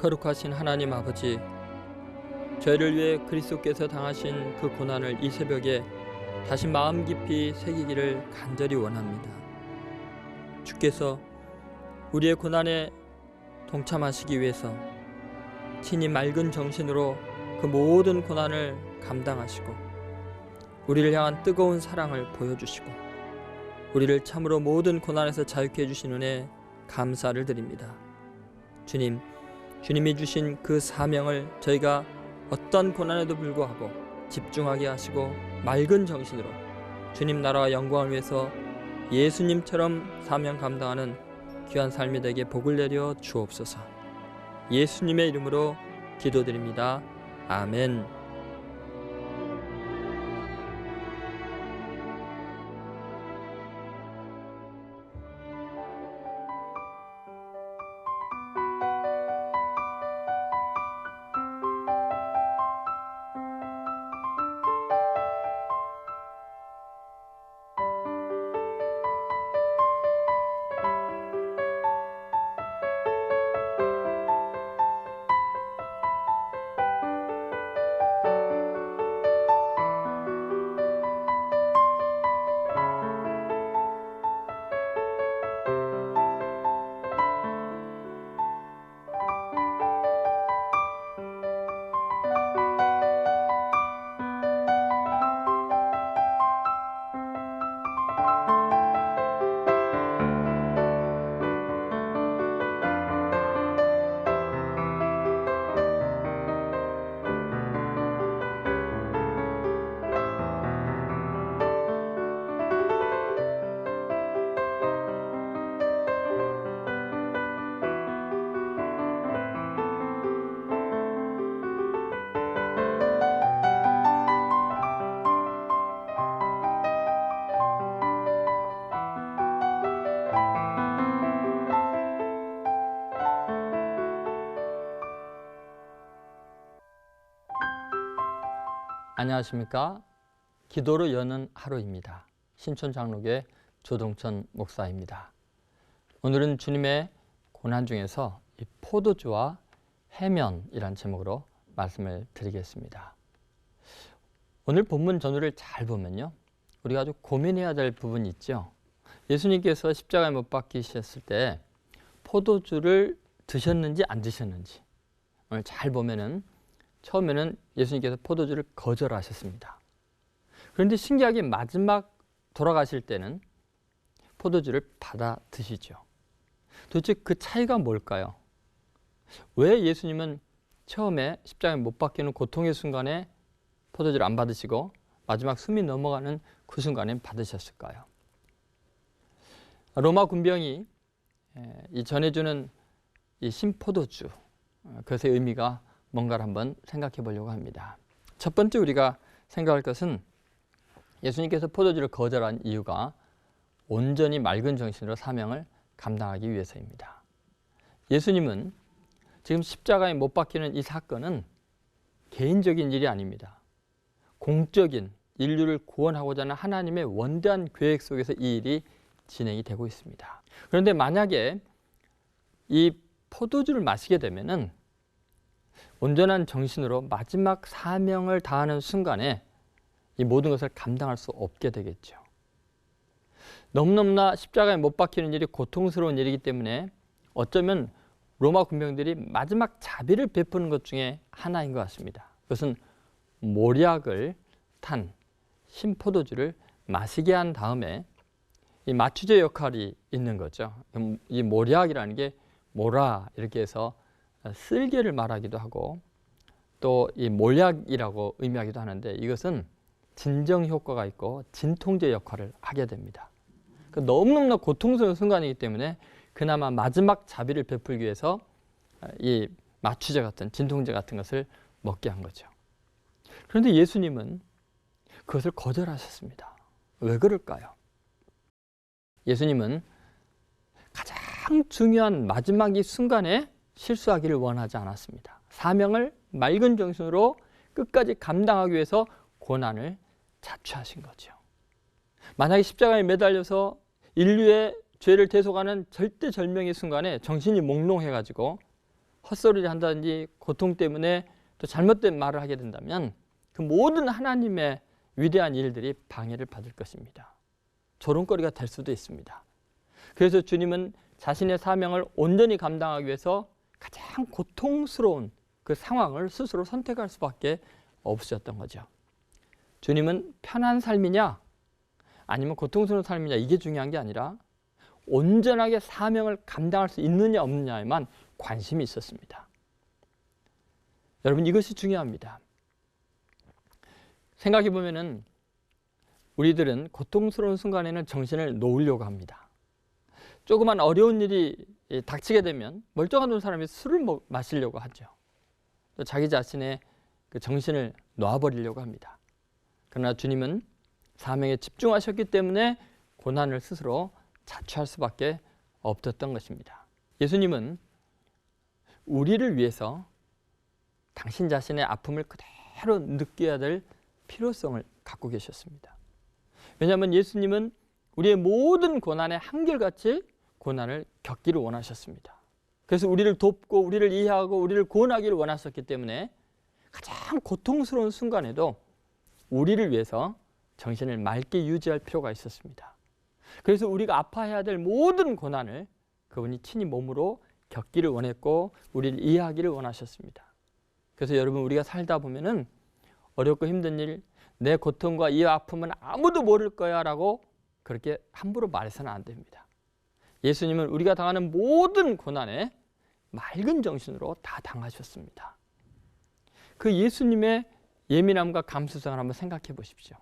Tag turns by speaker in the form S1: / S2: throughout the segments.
S1: 거룩하신 하나님 아버지, 저희를 위해 그리스도께서 당하신 그 고난을 이 새벽에 다시 마음 깊이 새기기를 간절히 원합니다. 주께서 우리의 고난에 동참하시기 위해서 친히 맑은 정신으로 그 모든 고난을 감당하시고 우리를 향한 뜨거운 사랑을 보여주시고 우리를 참으로 모든 고난에서 자유케 해주신 은혜 감사를 드립니다. 주님, 주님이 주신 그 사명을 저희가 어떤 고난에도 불구하고 집중하게 하시고 맑은 정신으로 주님 나라와 영광을 위해서 예수님처럼 사명 감당하는 귀한 삶이 되게 복을 내려 주옵소서. 예수님의 이름으로 기도드립니다. 아멘. 안녕하십니까? 기도로 여는 하루입니다. 신촌 장로교 조동천 목사입니다. 오늘은 주님의 고난 중에서 이 포도주와 해면이란 제목으로 말씀을 드리겠습니다. 오늘 본문 전후를 잘 보면요. 우리가 아주 고민해야 될 부분이 있죠. 예수님께서 십자가에 못 박히셨을 때 포도주를 드셨는지 안 드셨는지 오늘 잘 보면은 처음에는 예수님께서 포도주를 거절하셨습니다. 그런데 신기하게 마지막 돌아가실 때는 포도주를 받아 드시죠. 도대체 그 차이가 뭘까요? 왜 예수님은 처음에 십자가에 못 박히는 고통의 순간에 포도주를 안 받으시고 마지막 숨이 넘어가는 그 순간에 받으셨을까요? 로마 군병이 이 전해주는 이 신포도주 어, 그것의 의미가 뭔가를 한번 생각해 보려고 합니다. 첫 번째 우리가 생각할 것은 예수님께서 포도주를 거절한 이유가 온전히 맑은 정신으로 사명을 감당하기 위해서입니다. 예수님은 지금 십자가에 못 박히는 이 사건은 개인적인 일이 아닙니다. 공적인 인류를 구원하고자 하는 하나님의 원대한 계획 속에서 이 일이 진행이 되고 있습니다. 그런데 만약에 이 포도주를 마시게 되면은 온전한 정신으로 마지막 사명을 다하는 순간에 이 모든 것을 감당할 수 없게 되겠죠. 너무너무나 십자가에 못 박히는 일이 고통스러운 일이기 때문에 어쩌면 로마 군병들이 마지막 자비를 베푸는 것 중에 하나인 것 같습니다. 그것은 모략을 탄 신포도주를 마시게 한 다음에 이 마취제 역할이 있는 거죠. 이 모략이라는 게 모라 이렇게 해서 쓸개를 말하기도 하고 또 이 몰약이라고 의미하기도 하는데 이것은 진정 효과가 있고 진통제 역할을 하게 됩니다. 그 너무너무나 고통스러운 순간이기 때문에 그나마 마지막 자비를 베풀기 위해서 이 마취제 같은 진통제 같은 것을 먹게 한 거죠. 그런데 예수님은 그것을 거절하셨습니다. 왜 그럴까요? 예수님은 가장 중요한 마지막 이 순간에 실수하기를 원하지 않았습니다. 사명을 맑은 정신으로 끝까지 감당하기 위해서 고난을 자초하신 거죠. 만약에 십자가에 매달려서 인류의 죄를 대속하는 절대절명의 순간에 정신이 몽롱해가지고 헛소리를 한다든지 고통 때문에 또 잘못된 말을 하게 된다면 그 모든 하나님의 위대한 일들이 방해를 받을 것입니다. 조롱거리가 될 수도 있습니다. 그래서 주님은 자신의 사명을 온전히 감당하기 위해서 가장 고통스러운 그 상황을 스스로 선택할 수밖에 없으셨던 거죠. 주님은 편한 삶이냐 아니면 고통스러운 삶이냐 이게 중요한 게 아니라 온전하게 사명을 감당할 수 있느냐 없느냐에만 관심이 있었습니다. 여러분 이것이 중요합니다. 생각해 보면은 우리들은 고통스러운 순간에는 정신을 놓으려고 합니다. 조그만 어려운 일이 닥치게 되면 멀쩡한 눈 사람이 술을 마시려고 하죠. 또 자기 자신의 그 정신을 놓아버리려고 합니다. 그러나 주님은 사명에 집중하셨기 때문에 고난을 스스로 자초할 수밖에 없었던 것입니다. 예수님은 우리를 위해서 당신 자신의 아픔을 그대로 느껴야 될 필요성을 갖고 계셨습니다. 왜냐하면 예수님은 우리의 모든 고난에 한결같이 고난을 겪기를 원하셨습니다. 그래서 우리를 돕고 우리를 이해하고 우리를 구원하기를 원하셨기 때문에 가장 고통스러운 순간에도 우리를 위해서 정신을 맑게 유지할 필요가 있었습니다. 그래서 우리가 아파해야 될 모든 고난을 그분이 친히 몸으로 겪기를 원했고 우리를 이해하기를 원하셨습니다. 그래서 여러분 우리가 살다 보면은 어렵고 힘든 일, 내 고통과 이 아픔은 아무도 모를 거야라고 그렇게 함부로 말해서는 안 됩니다. 예수님은 우리가 당하는 모든 고난에 맑은 정신으로 다 당하셨습니다. 그 예수님의 예민함과 감수성을 한번 생각해 보십시오.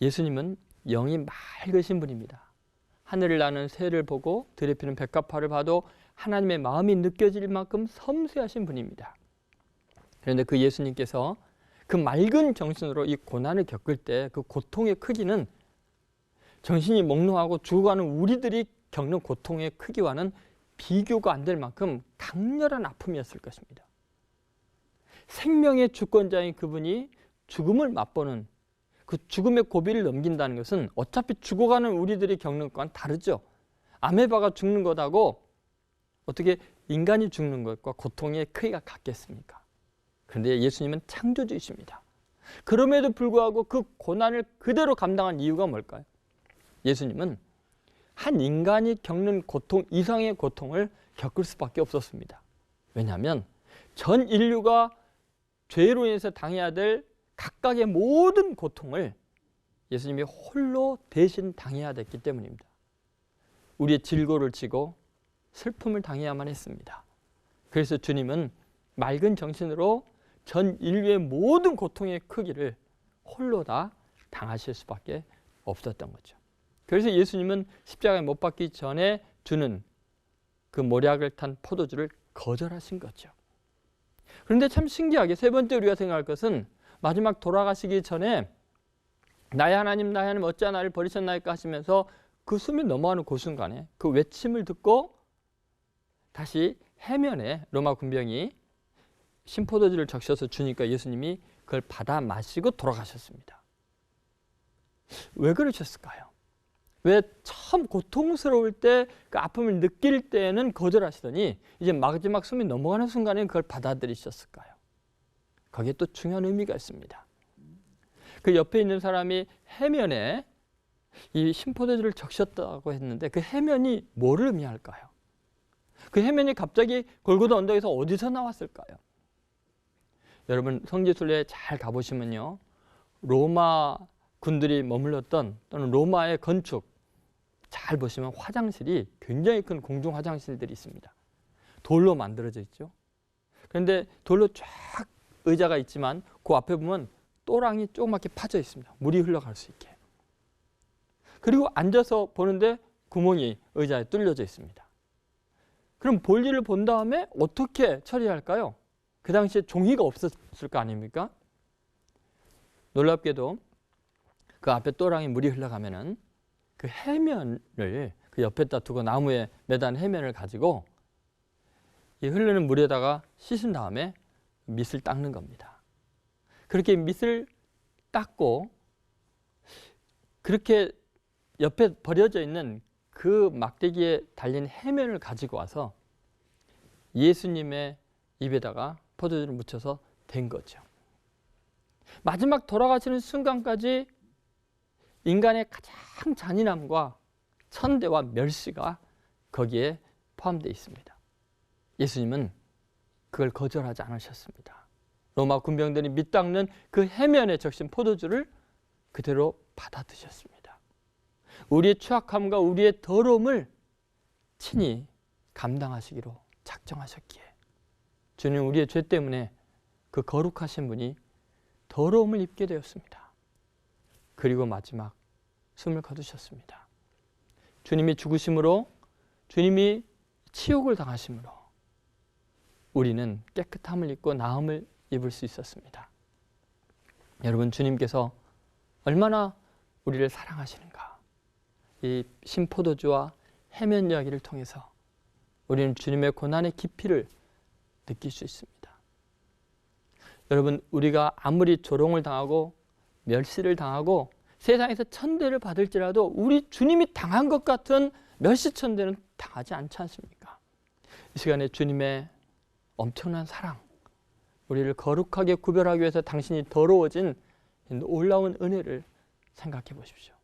S1: 예수님은 영이 맑으신 분입니다. 하늘을 나는 새를 보고 들에 피는 백합화를 봐도 하나님의 마음이 느껴질 만큼 섬세하신 분입니다. 그런데 그 예수님께서 그 맑은 정신으로 이 고난을 겪을 때 그 고통의 크기는 정신이 몽롱하고 죽어가는 우리들이 겪는 고통의 크기와는 비교가 안 될 만큼 강렬한 아픔이었을 것입니다. 생명의 주권자인 그분이 죽음을 맛보는 그 죽음의 고비를 넘긴다는 것은 어차피 죽어가는 우리들이 겪는 것과는 다르죠. 아메바가 죽는 것하고 어떻게 인간이 죽는 것과 고통의 크기가 같겠습니까? 그런데 예수님은 창조주이십니다. 그럼에도 불구하고 그 고난을 그대로 감당한 이유가 뭘까요? 예수님은 한 인간이 겪는 고통 이상의 고통을 겪을 수밖에 없었습니다. 왜냐하면 전 인류가 죄로 인해서 당해야 될 각각의 모든 고통을 예수님이 홀로 대신 당해야 됐기 때문입니다. 우리의 질고를 지고 슬픔을 당해야만 했습니다. 그래서 주님은 맑은 정신으로 전 인류의 모든 고통의 크기를 홀로 다 당하실 수밖에 없었던 거죠. 그래서 예수님은 십자가에 못 박기 전에 주는 그 모략을 탄 포도주를 거절하신 거죠. 그런데 참 신기하게 세 번째 우리가 생각할 것은 마지막 돌아가시기 전에 나의 하나님 나의 하나님 어찌 나를 버리셨나이까 하시면서 그 숨이 넘어가는 그 순간에 그 외침을 듣고 다시 해면에 로마 군병이 심포도주를 적셔서 주니까 예수님이 그걸 받아 마시고 돌아가셨습니다. 왜 그러셨을까요? 왜 처음 고통스러울 때 그 아픔을 느낄 때는 거절하시더니 이제 마지막 숨이 넘어가는 순간에 그걸 받아들이셨을까요? 거기에 또 중요한 의미가 있습니다. 그 옆에 있는 사람이 해면에 이 심포도주를 적셨다고 했는데 그 해면이 뭐를 의미할까요? 그 해면이 갑자기 골고다 언덕에서 어디서 나왔을까요? 여러분 성지순례 잘 가보시면요. 로마 군들이 머물렀던 또는 로마의 건축 잘 보시면 화장실이 굉장히 큰 공중 화장실들이 있습니다. 돌로 만들어져 있죠. 그런데 돌로 쫙 의자가 있지만 그 앞에 보면 또랑이 조그맣게 파져 있습니다. 물이 흘러갈 수 있게. 그리고 앉아서 보는데 구멍이 의자에 뚫려져 있습니다. 그럼 볼일을 본 다음에 어떻게 처리할까요? 그 당시에 종이가 없었을 거 아닙니까? 놀랍게도 그 앞에 또랑이 물이 흘러가면은 그 해면을 그 옆에다 두고 나무에 매단 해면을 가지고 이 흐르는 물에다가 씻은 다음에 밑을 닦는 겁니다. 그렇게 밑을 닦고 그렇게 옆에 버려져 있는 그 막대기에 달린 해면을 가지고 와서 예수님의 입에다가 포도주를 묻혀서 댄 거죠. 마지막 돌아가시는 순간까지 인간의 가장 잔인함과 천대와 멸시가 거기에 포함되어 있습니다. 예수님은 그걸 거절하지 않으셨습니다. 로마 군병들이 밑닦는 그 해면에 적신 포도주를 그대로 받아 드셨습니다. 우리의 추악함과 우리의 더러움을 친히 감당하시기로 작정하셨기에 주님 우리의 죄 때문에 그 거룩하신 분이 더러움을 입게 되었습니다. 그리고 마지막 숨을 거두셨습니다. 주님이 죽으심으로 주님이 치욕을 당하심으로 우리는 깨끗함을 입고 나음을 입을 수 있었습니다. 여러분 주님께서 얼마나 우리를 사랑하시는가 이 신포도주와 해면 이야기를 통해서 우리는 주님의 고난의 깊이를 느낄 수 있습니다. 여러분 우리가 아무리 조롱을 당하고 멸시를 당하고 세상에서 천대를 받을지라도 우리 주님이 당한 것 같은 멸시 천대는 당하지 않지 않습니까? 이 시간에 주님의 엄청난 사랑, 우리를 거룩하게 구별하기 위해서 당신이 더러워진 놀라운 은혜를 생각해 보십시오.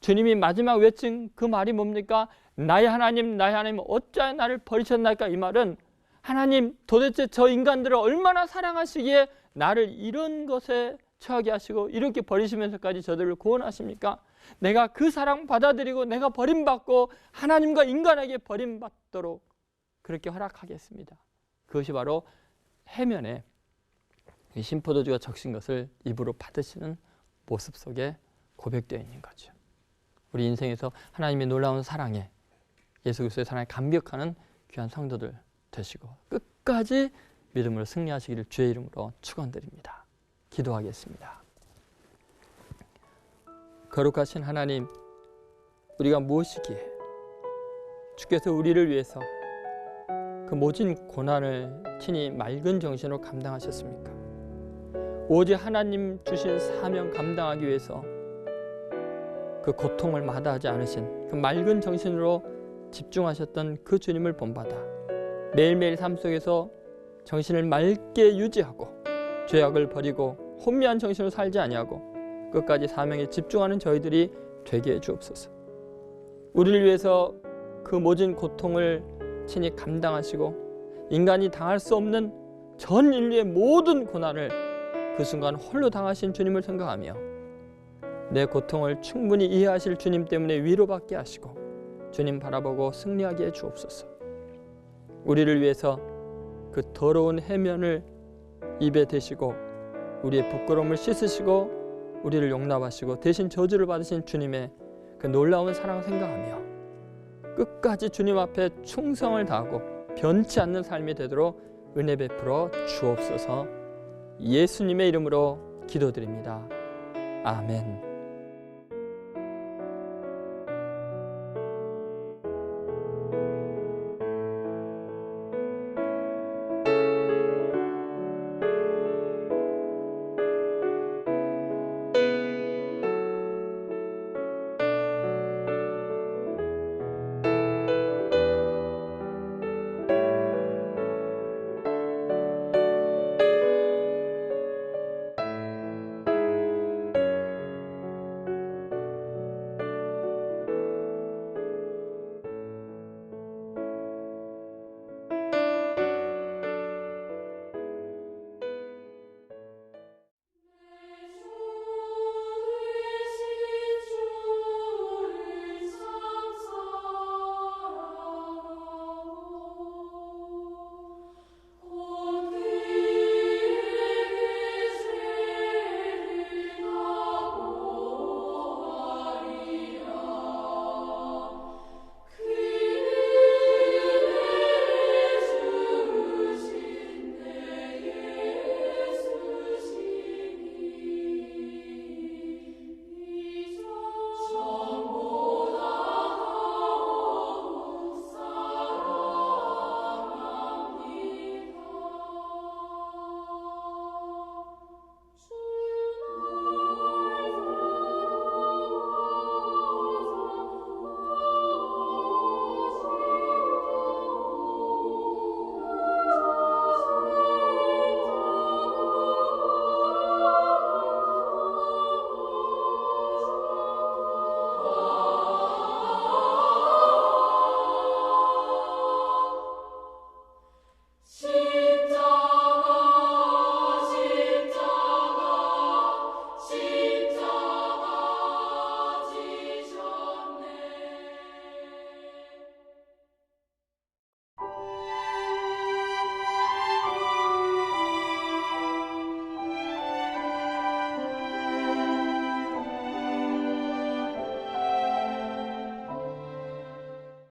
S1: 주님이 마지막 외친 그 말이 뭡니까? 나의 하나님, 나의 하나님, 어찌하여 나를 버리셨나이까? 이 말은 하나님 도대체 저 인간들을 얼마나 사랑하시기에 나를 이런 것에 처하게 하시고 이렇게 버리시면서까지 저들을 구원하십니까? 내가 그 사랑 받아들이고 내가 버림받고 하나님과 인간에게 버림받도록 그렇게 허락하겠습니다. 그것이 바로 해면에 신포도주가 적신 것을 입으로 받으시는 모습 속에 고백되어 있는 거죠. 우리 인생에서 하나님의 놀라운 사랑에 예수 그리스도의 사랑에 감격하는 귀한 성도들 되시고 끝까지 믿음으로 승리하시기를 주의 이름으로 축원드립니다. 기도하겠습니다. 거룩하신 하나님, 우리가 무엇이기에 주께서 우리를 위해서 그 모진 고난을 친히 맑은 정신으로 감당하셨습니까? 오직 하나님 주신 사명 감당하기 위해서 그 고통을 마다하지 않으신 그 맑은 정신으로 집중하셨던 그 주님을 본받아 매일매일 삶 속에서 정신을 맑게 유지하고 죄악을 버리고 혼미한 정신으로 살지 아니하고 끝까지 사명에 집중하는 저희들이 되게 해 주옵소서. 우리를 위해서 그 모진 고통을 친히 감당하시고 인간이 당할 수 없는 전 인류의 모든 고난을 그 순간 홀로 당하신 주님을 생각하며 내 고통을 충분히 이해하실 주님 때문에 위로받게 하시고 주님 바라보고 승리하게 해 주옵소서. 우리를 위해서 그 더러운 해면을 입에 대시고 우리의 부끄러움을 씻으시고 우리를 용납하시고 대신 저주를 받으신 주님의 그 놀라운 사랑을 생각하며 끝까지 주님 앞에 충성을 다하고 변치 않는 삶이 되도록 은혜 베풀어 주옵소서 예수님의 이름으로 기도드립니다. 아멘.